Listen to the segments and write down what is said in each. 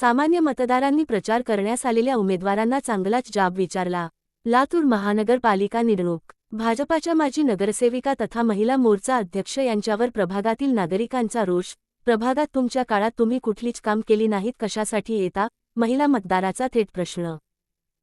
सामान्य मतदारांनी प्रचार करण्यास आलेल्या उमेदवारांना चांगलाच जाब विचारला. लातूर महानगरपालिका निवडणूक. भाजपाच्या माजी नगरसेविका तथा महिला मोर्चा अध्यक्ष यांच्यावर प्रभागातील नागरिकांचा रोष. प्रभागात तुमच्या काळात तुम्ही कुठलीच काम केली नाहीत कशासाठी येता? महिला मतदाराचा थेट प्रश्न.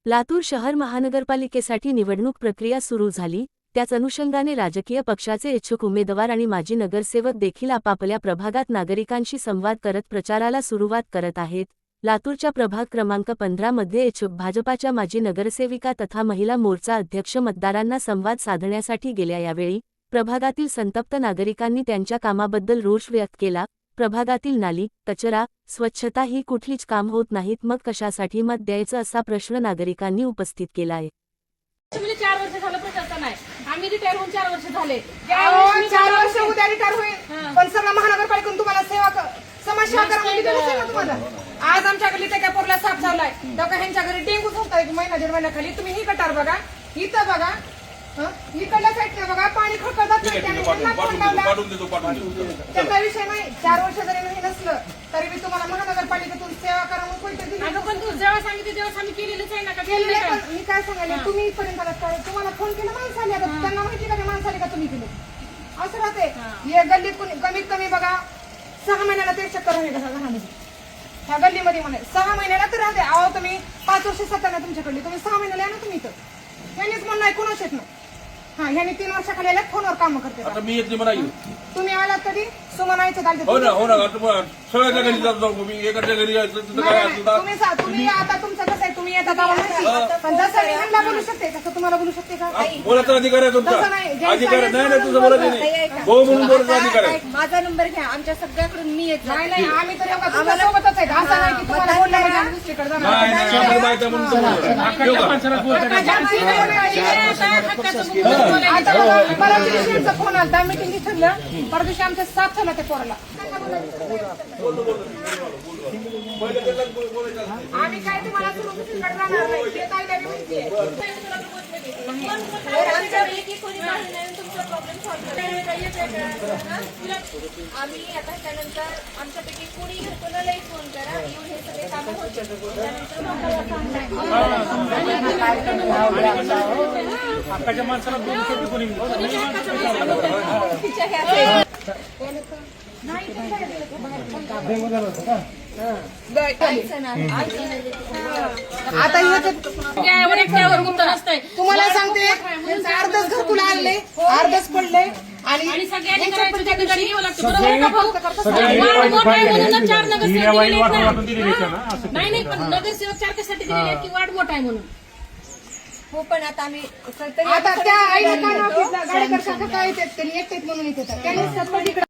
लातूर शहर महानगरपालिकेसाठी निवडणूक प्रक्रिया सुरू झाली. त्याच अनुषंगाने राजकीय पक्षाचे इच्छुक उमेदवार आणि माजी नगरसेवक देखील आपापल्या प्रभागात नागरिकांशी संवाद करत प्रचाराला सुरुवात करत आहेत. लातूरच्या प्रभाग क्रमांक पंधरा मध्ये इच्छुक भाजपाच्या माजी नगरसेविका तथा महिला मोर्चा अध्यक्ष मतदारांना संवाद साधण्यासाठी गेल्या यावेळी प्रभागातील संतप्त नागरिकांनी त्यांच्या कामाबद्दल रोष व्यक्त केला. प्रभागातील नाली कचरा स्वच्छता ही कुठलीच काम होत नाहीत मग कशासाठी मत द्यायचं असा प्रश्न नागरिकांनी उपस्थित केलाय. म्हणजे चार वर्ष झालं प्रशासन आहे. आम्ही रिटायर होऊन चार वर्ष झाले. चार वर्ष उद्या रिटायर होईल. पण सगळं महानगरपालिकेतून तुम्हाला सेवा ना तुम्हाला? आज आमच्या घरी त्या पोरला साफ झालाय तेव्हा ह्यांच्या घरी डेंगू होता एक महिना दीड महिन्याखाली तुम्ही ही गटार बघा. इथं बघा. हं? इकडल्या साईडला बघा. पाणी देतो त्याचा विषय नाही. चार वर्ष जरी नाही नसलं तरी मी तुम्हाला महानगरपालिकेतून सेवा करा म्हणून पैसे दिले. अगं पण तू जेव्हा सांगितलं तेव्हा आम्ही केलेलंच आहे ना का? केलेलं केलेलं आहे, का? पण मी काय सांगायला? तुम्ही इथपर्यंत आलात? तुम्हाला फोन केला माणसं आली आता. त्यांना माहिती का? ते माणसं आली का? तुम्ही केलं. असं राहते हे गल्लीत कोणी कमीत कमी बघा सहा महिन्याला ते चक्कर आहे का घरामध्ये ह्या गल्लीमध्ये म्हणे सहा महिन्याला तर राहते अहो तुम्ही पाच वर्ष सत्ता ना तुमच्याकडली. तुम्ही सहा महिन्याला या ना तुम्ही इथं. यांनीच म्हणणं कोणाच येत ना? हा ह्यांनी तीन वर्षाखाली आल्या फोनवर काम करते आता मी येत नाही म्हणा की. तुम्ही आलात कधी सुमनायचं चालते हो ना हो ना आता मग सगळ्याच्या घरी जात जाऊ. मी एकाच्या घरी जायचं तिथं काय नाही, असेल नाही, तर तुम्ही सा- तुम्ही आता तुमचं कसं आहे तुम्ही पण जसं मी बोलू शकते तसं तुम्हाला बोलू शकते का? बोलायचा अधिकार आहे तुमचा. तसं नाही, ज्यांचं अधिकार आहे. नाही नाही तुझं बोलतो. बोलायचं नाही. भाऊ म्हणून बोलायचा अधिकार आहे. माझा नंबर घ्या. आमच्या सगळ्याकडून मी येत नाही नाही आम्ही तर एवढा तुमच्या सोबतच आहे. असं नाही की तुम्हाला बोललं म्हणजे आम्ही दुसरीकडे जाणार. नाही नाही आम्हाला माहिती आहे म्हणून बोलतो. ठेवू का? आता बघा, परवा दिवशी यांचा फोन आला. मीटिंग ठरलं. परवा दिवशी आमच्या साथ झाला त्या पोराला. आम्ही काय तुम्हाला सुरू दुसरीकडे जाणार नाही ते काय त्याने माहिती आहे. आम्ही आता त्यानंतर आमच्यापैकी कोणी कोणालाही फोन करा येऊन हे सगळे कामं होतील त्यानंतर आता तुम्हाला सांगते अर्धच घरकुल आणले अर्धच पडले आणि नाही नाही पण नगरसेवक चार कशासाठी दिलेले की वाढ मोठा आहे म्हणून? हो पण आता आम्ही आता त्या सुधारले काय काय येतात? त्यांनी एकटेच म्हणून येतात. त्यांनी